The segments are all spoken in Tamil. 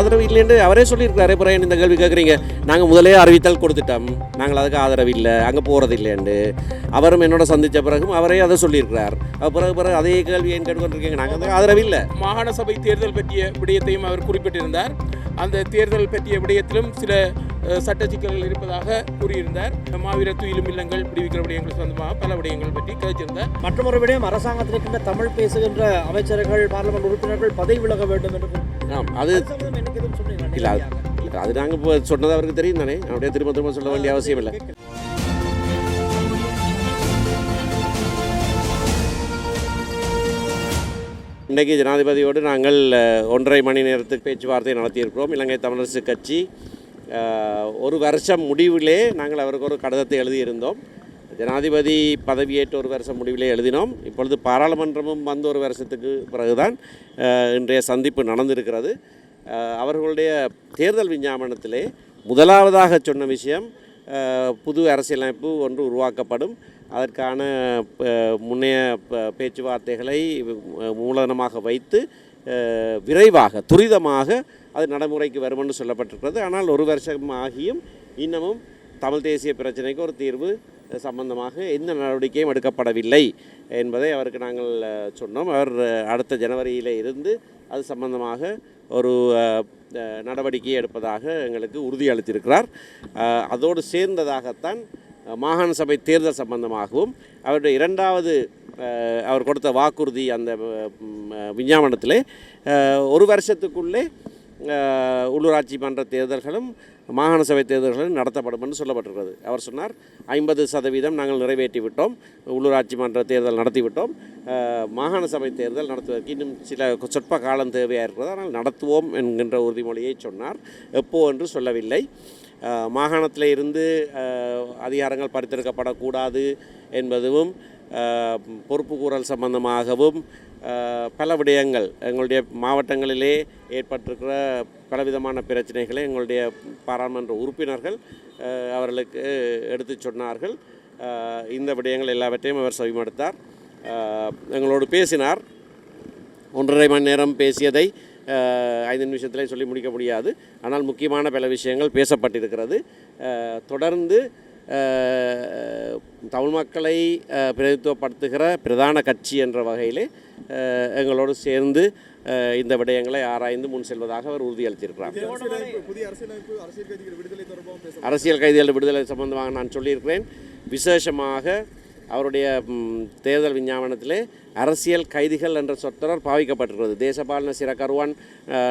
ஆதரவு இல்லைன்னு அவரே சொல்லியிருக்காரு அப்புறம் இந்த கேள்வி கேட்குறீங்க. நாங்கள் முதலே அறிவித்தல் கொடுத்துட்டோம். நாங்கள் அதுக்கு ஆதரவு இல்லை அங்கே போகிறது இல்லைன்னு அவரும் என்னோட சந்தித்த பிறகும் அவரே அதை சொல்லியிருக்கிறார். பிறகு பிறகு அதே கேள்வி ஏன் கேட்டுக்கொண்டிருக்கீங்க? நாங்கள் அதுக்கு ஆதரவு இல்லை. மாகாண சபை தேர்தல் பற்றிய விடயத்தையும் அவர் குறிப்பிட்டிருந்தார். அந்த தேர்தல் பற்றிய விடயத்திலும் சில சட்ட சிக்கல்கள் இருப்பதாக கூறியிருந்தார். மாவீர துயிலும் இல்லங்கள் விடுவிக்கிற விடயங்கள் சொந்தமாக பல விடயங்கள் பற்றி கதைச்சிருந்தார் மற்றொரு விடயம் அரசாங்கத்தில் இருக்கின்ற தமிழ் பேசுகின்ற அமைச்சர்கள் பார்லமெண்ட் உறுப்பினர்கள் பதவி விலக வேண்டும் என்று அது இல்லை அது- அது நாங்கள் இப்போ சொன்னது அவருக்கு தெரியும் தானே. அப்படியே திரும்ப திரும்ப சொல்ல வேண்டிய அவசியம் இல்லை. இன்றைக்கு ஜனாதிபதியோடு நாங்கள் ஒன்றரை மணி நேரத்துக்கு பேச்சுவார்த்தை நடத்தியிருக்கிறோம். இலங்கை தமிழரசு கட்சி ஒரு வருஷம் முடிவிலே நாங்கள் அவருக்கு ஒரு கடிதத்தை எழுதியிருந்தோம். ஜனாதிபதி பதவியேற்ற ஒரு வருஷம் முடிவிலே எழுதினோம். இப்பொழுது பாராளுமன்றமும் வந்து ஒரு வருஷத்துக்கு பிறகுதான் இன்றைய சந்திப்பு நடந்திருக்கிறது. அவர்களுடைய தேர்தல் விஞ்ஞாபனத்திலே முதலாவதாக சொன்ன விஷயம் புது அரசியலமைப்பு ஒன்று உருவாக்கப்படும். அதற்கான முன்னைய பேச்சுவார்த்தைகளை மூலதனமாக வைத்து விரைவாக துரிதமாக அது நடைமுறைக்கு வரும் என்று சொல்லப்பட்டிருக்கிறது. ஆனால் ஒரு வருஷம் ஆகியும் இன்னமும் தமிழ் தேசிய பிரச்சனைக்கு ஒரு தீர்வு சம்பந்தமாக எந்த நடவடிக்கையும் எடுக்கப்படவில்லை என்பதை அவருக்கு நாங்கள் சொன்னோம். அவர் அடுத்த ஜனவரியில் இருந்து அது சம்பந்தமாக ஒரு நடவடிக்கை எடுப்பதாக எங்களுக்கு உறுதியளித்திருக்கிறார் அதோடு சேர்ந்ததாகத்தான் மாகாண சபை தேர்தல் சம்பந்தமாகவும் அவருடைய இரண்டாவது அவர் கொடுத்த வாக்குறுதி அந்த விஞ்ஞாபனத்தில் விஞ்ஞாபனத்திலே ஒரு வருஷத்துக்குள்ளே உள்ளூராட்சி மன்ற தேர்தல்களும் மாகாண சபை தேர்தல்களும் நடத்தப்படும் என்று சொல்லப்பட்டிருக்கிறது. அவர் சொன்னார் ஐம்பது சதவீதம் நாங்கள் நிறைவேற்றி விட்டோம் உள்ளூராட்சி மன்ற தேர்தல் நடத்திவிட்டோம். மாகாண சபை தேர்தல் நடத்துவதற்கு இன்னும் சில சொற்ப காலம் தேவையாக இருக்கிறது ஆனால் நடத்துவோம் என்கின்ற உறுதிமொழியை சொன்னார். எப்போ என்று சொல்லவில்லை. மாகாணத்தில் இருந்து அதிகாரங்கள் பறித்தெடுக்கப்படக்கூடாது என்பதும் பொறுப்புக்கூறல் சம்பந்தமாகவும் பல விடயங்கள் எங்களுடைய மாவட்டங்களிலே ஏற்பட்டிருக்கிற பலவிதமான பிரச்சனைகளை எங்களுடைய பாராளுமன்ற உறுப்பினர்கள் அவர்களுக்கு எடுத்து சொன்னார்கள். இந்த விடயங்கள் எல்லாவற்றையும் அவர் செவிமடுத்தார். எங்களோடு பேசினார். ஒன்றரை மணி நேரம் பேசியதை ஐந்து நிமிஷத்திலே சொல்லி முடிக்க முடியாது. ஆனால் முக்கியமான பல விஷயங்கள் பேசப்பட்டிருக்கிறது. தொடர்ந்து தமிழ் மக்களை பிரதித்துவப்படுத்துகிற பிரதான கட்சி என்ற வகையிலே எங்களோடு சேர்ந்து இந்த விடயங்களை ஆராய்ந்து முன் செல்வதாக அவர் உறுதியளித்திருக்கிறார். அரசியல் கைதிகள் விடுதலை சம்பந்தமாக நான் சொல்லியிருக்கிறேன். விசேஷமாக அவருடைய தேர்தல் விஞ்ஞாபனத்திலே அரசியல் கைதிகள் என்ற சொற்றொடர் பாவிக்கப்பட்டிருக்கிறது. தேசபாலன சிறக்கருவான்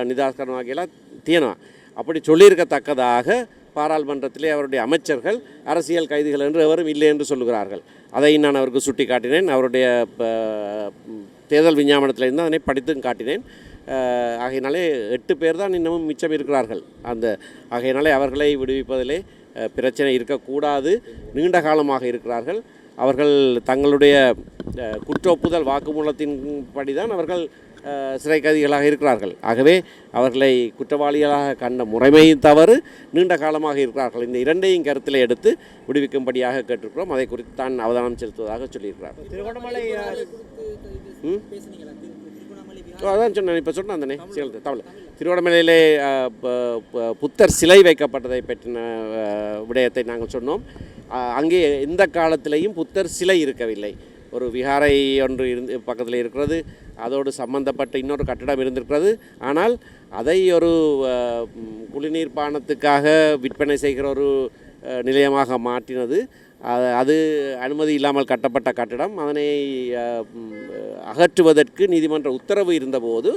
நிதாஸ்கரன் ஆகியெல்லாம் தீனா. அப்படி சொல்லியிருக்கத்தக்கதாக பாராளுமன்றத்திலே அவருடைய அமைச்சர்கள் அரசியல் கைதிகள் என்று எவரும் இல்லை என்று சொல்லுகிறார்கள். அதை நான் அவருக்கு சுட்டி காட்டினேன் அவருடைய ப- தேர்தல் விஞ்ஞாபனத்திலிருந்து அதனை படித்தும் காட்டினேன். ஆகையினாலே எட்டு பேர் தான் இன்னமும் மிச்சம் இருக்கிறார்கள். அந்த ஆகையினாலே அவர்களை விடுவிப்பதிலே பிரச்சனை இருக்கக்கூடாது. நீண்ட காலமாக இருக்கிறார்கள். அவர்கள் தங்களுடைய குற்றொப்புதல் குற்ற ஒப்புதல் தான் அவர்கள் சிறை கைதிகளாக இருக்கிறார்கள். ஆகவே அவர்களை குற்றவாளிகளாக கண்ட முறைமை தவறு நீண்ட காலமாக இருக்கிறார்கள். இந்த இரண்டையும் கருத்தில் எடுத்து விடுவிக்கும்படியாக கேட்டிருக்கிறோம். அதை குறித்து தான் அவதானம் செலுத்துவதாக சொல்லியிருக்கிறார். அதான் சொன்னேன். இப்போ சொன்னேன் தானே? சேலத்து தமிழ். திருவண்ணாமலையிலே புத்தர் சிலை வைக்கப்பட்டதை பற்றின விடயத்தை நாங்கள் சொன்னோம். அங்கே எந்த காலத்திலேயும் புத்தர் சிலை இருக்கவில்லை. ஒரு விகாரை ஒன்று இருந்து பக்கத்தில் இருக்கிறது. அதோடு சம்பந்தப்பட்ட இன்னொரு கட்டடம் இருந்திருக்கிறது. ஆனால் அதை ஒரு அஹ், குடிநீர் பானத்துக்காக விற்பனை செய்கிற ஒரு நிலையமாக மாற்றினது. அது அனுமதி இல்லாமல் கட்டப்பட்ட கட்டடம். அதனை அகற்றுவதற்கு நீதிமன்ற உத்தரவு இருந்தபோது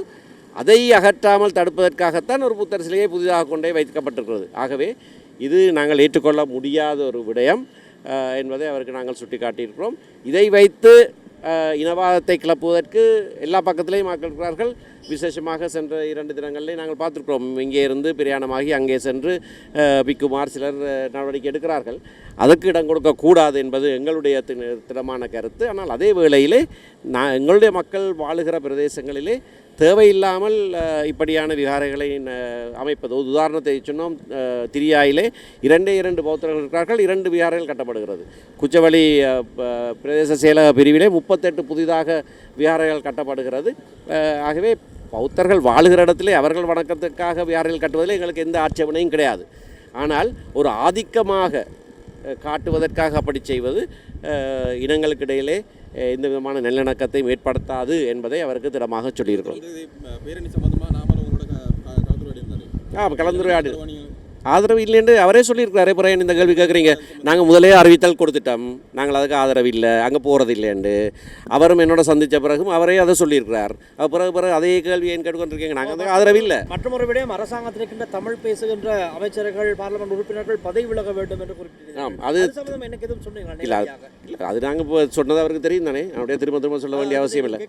அதை அகற்றாமல் தடுப்பதற்காகத்தான் ஒரு புத்தர் சிலையை புதிதாக கொண்டே வைக்கப்பட்டிருக்கிறது. ஆகவே இது நாங்கள் ஏற்றுக்கொள்ள முடியாத ஒரு விடயம். என்பதை அவருக்கு நாங்கள் சுட்டிக்காட்டியிருக்கிறோம். இதை வைத்து இனவாதத்தை கிளப்புவதற்கு எல்லா பக்கத்திலையும் மக்கள் இருக்கிறார்கள். விசேஷமாக சென்ற இரண்டு தினங்களிலே நாங்கள் பார்த்துருக்கிறோம். இங்கே இருந்து பிரயாணமாகி அங்கே சென்று பிக்குமார் சிலர் நடவடிக்கை எடுக்கிறார்கள். அதற்கு இடம் கொடுக்கக்கூடாது என்பது எங்களுடைய திடமான கருத்து. ஆனால் அதே வேளையிலே நான் எங்களுடைய மக்கள் வாழுகிற பிரதேசங்களிலே தேவையில்லாமல் இப்படியான விகாரைகளை அமைப்பது. ஒரு உதாரணத்தை சொன்னோம் திரியாயிலே இரண்டே இரண்டு பௌத்தர்கள் இருக்கிறார்கள் இரண்டு விகாரைகள் கட்டப்படுகிறது. குச்சவெளி ப- பிரதேச செயலக பிரிவிலே முப்பத்தெட்டு புதிதாக விகாரைகள் கட்டப்படுகிறது. ஆகவே பௌத்தர்கள் வாழுகிற இடத்துல அவர்கள் வணக்கத்துக்காக விகாரைகள் கட்டுவதில் எங்களுக்கு எந்த ஆட்சேபனையும் கிடையாது. ஆனால் ஒரு ஆதிக்கமாக காட்டுவதற்காக அப்படி செய்வது இனங்களுக்கிடையிலே இனங்களுக்கு இடையிலே எந்த விதமான நல்லிணக்கத்தையும் ஏற்படுத்தாது என்பதை அவருக்கு திடமாக சொல்லியிருக்கிறோம். வந்து இது ஆதரவு இல்லைன்னு அவரே சொல்லியிருக்கிறாரு. பிறகு இந்த கேள்வி கேட்குறீங்க? நாங்கள் முதலே அறிவித்தல் கொடுத்துட்டோம். நாங்கள் அதுக்கு ஆதரவு இல்லை. அங்கே போகிறது இல்லைன்னு. அவரும் என்னோட சந்தித்த பிறகும் அவரே அதை சொல்லியிருக்கிறார். பிறகு பிறகு அதே கேள்வி ஏன் கேட்டுக்கொண்டிருக்கீங்க? நாங்கள் அதுக்கு ஆதரவு இல்லை. மற்றொரு விடயம் அரசாங்கத்தில் இருக்கின்ற தமிழ் பேசுகின்ற அமைச்சர்கள் பார்லமெண்ட் உறுப்பினர்கள் பதவி விலக வேண்டும் என்று குறிப்பிட்டிருக்கிறார் ஆம் அது எனக்கு எதுவும் சொன்னீங்களா? இல்லை? இல்லை அது நாங்கள் இப்போ சொன்னது அவருக்கு தெரியும் தானே. அப்படியே திரும்ப திரும்ப சொல்ல வேண்டிய அவசியம் இல்லை.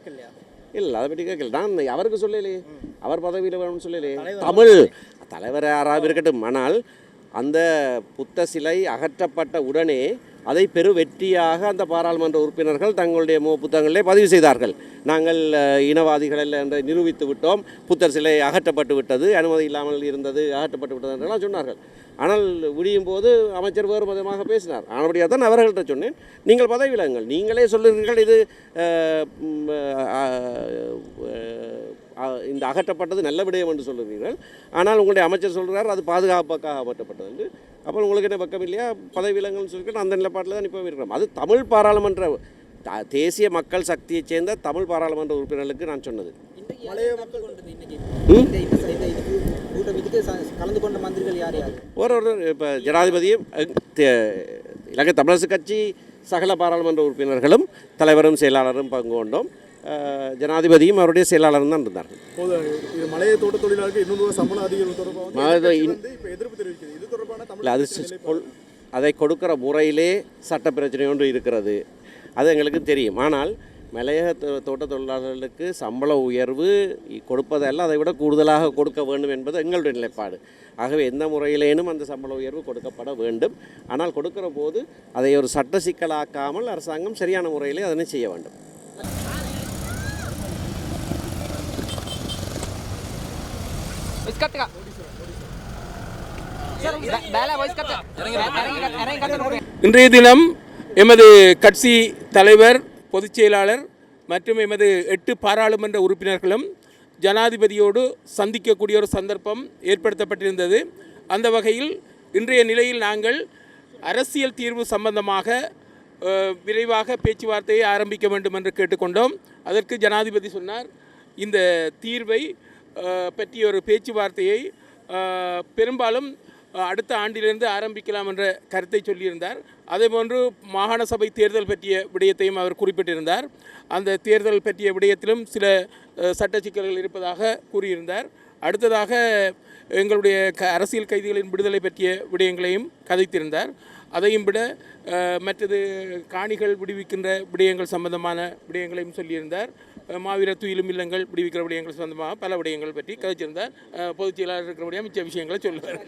இல்லை அதை பற்றி கேட்கல. நான் அவருக்கு சொல்லலையே. அவர் பதவியில் வேணும்னு சொல்லலையே. தமிழ் தலைவர் யாராவது இருக்கட்டும். ஆனால் அந்த புத்த சிலை அகற்றப்பட்ட உடனே அதை பெரு வெற்றியாக அந்த பாராளுமன்ற உறுப்பினர்கள் தங்களுடைய மு புத்தகங்களிலே பதிவு செய்தார்கள். நாங்கள் இனவாதிகள் என்று நிரூபித்து விட்டோம். புத்தர் சிலை அகற்றப்பட்டு விட்டது. அனுமதி இல்லாமல் இருந்தது அகற்றப்பட்டு விட்டது என்றெல்லாம் சொன்னார்கள். ஆனால் விடியும் போது அமைச்சர் வேறு விதமாக பேசினார். ஆனபடியாக தான் அவர்கள்ட்ட சொன்னேன். நீங்கள் பதவி விலகுங்கள் நீங்களே சொல்லுங்கள் இது இந்த அகற்றப்பட்டது நல்ல விடயம் என்று சொல்லுகிறீர்கள் ஆனால் உங்களுடைய அமைச்சர் சொல்கிறார் அது பாதுகாப்புக்காக அகற்றப்பட்டது என்று. அப்புறம் உங்களுக்கு என்ன பக்கம் இல்லையா? பதவி விலங்குன்னு சொல்லிட்டு அந்த நிலைப்பாட்டில் தான் இப்போ இருக்கிறோம். அது தமிழ் பாராளுமன்ற தேசிய மக்கள் சக்தியைச் சேர்ந்த தமிழ் பாராளுமன்ற உறுப்பினர்களுக்கு நான் சொன்னது. கலந்து கொண்ட மந்திரிகள் யார் யார்? ஒரு ஒரு இப்போ ஜனாதிபதியும் இலங்கை தமிழரசு கட்சி சகல பாராளுமன்ற உறுப்பினர்களும் தலைவரும் செயலாளரும் பங்கு கொண்டோம் ஜனாதிபதியும் அவருடைய செயலாளரும் தான் இது மலைய தோட்ட தொழிலாளருக்கு இன்னொரு சம்பள அதிகரிப்பு தொடர்பாக இல்லை அது அதை கொடுக்கிற முறையிலே சட்ட பிரச்சனை ஒன்று இருக்கிறது. அது எங்களுக்கு தெரியும். ஆனால் மலையக தோட்ட தொழிலாளர்களுக்கு சம்பள உயர்வு இ- கொடுப்பதல்ல அதை விட கூடுதலாக கொடுக்க வேண்டும் என்பது எங்களுடைய நிலைப்பாடு. ஆகவே எந்த முறையிலேனும் அந்த சம்பள உயர்வு கொடுக்கப்பட வேண்டும். ஆனால் கொடுக்கிற போது அதை ஒரு சட்ட சிக்கலாக்காமல் அரசாங்கம் சரியான முறையிலே அதனை செய்ய வேண்டும். இறங்கி கட்டு இன்றைய தினம் எமது கட்சி தலைவர் பொதுச் செயலாளர் மற்றும் எமது எட்டு பாராளுமன்ற உறுப்பினர்களும் ஜனாதிபதியோடு சந்திக்கக்கூடிய ஒரு சந்தர்ப்பம் ஏற்படுத்தப்பட்டிருந்தது. அந்த வகையில் இன்றைய நிலையில் நாங்கள் அரசியல் தீர்வு சம்பந்தமாக விரைவாக பேச்சுவார்த்தையை ஆரம்பிக்க வேண்டும் என்று கேட்டுக்கொண்டோம். அதற்கு ஜனாதிபதி சொன்னார் இந்த தீர்வை பற்றிய ஒரு பேச்சுவார்த்தையை பெரும்பாலும் அடுத்த ஆண்டிலிருந்து ஆரம்பிக்கலாம் என்ற கருத்தை சொல்லியிருந்தார். அதேபோன்று மாகாண சபை தேர்தல் பற்றிய விடயத்தையும் அவர் குறிப்பிட்டிருந்தார். அந்த தேர்தல் பற்றிய விடயத்திலும் சில சட்ட சிக்கல்கள் இருப்பதாக கூறியிருந்தார். அடுத்ததாக எங்களுடைய க அரசியல் கைதிகளின் விடுதலை பற்றிய விடயங்களையும் கதைத்திருந்தார். அதையும் விட மற்றது காணிகள் விடுவிக்கின்ற விடயங்கள் சம்பந்தமான விடயங்களையும் சொல்லியிருந்தார். மாவீர துயிலும் இல்லங்கள் விடுவிக்கிற விடயங்கள் சம்பந்தமாக பல விடயங்கள் பற்றி கதைச்சிருந்தார். பொதுச் செயலாளர் இருக்கிறபடியாக மிச்ச விஷயங்களை சொல்லுவார்.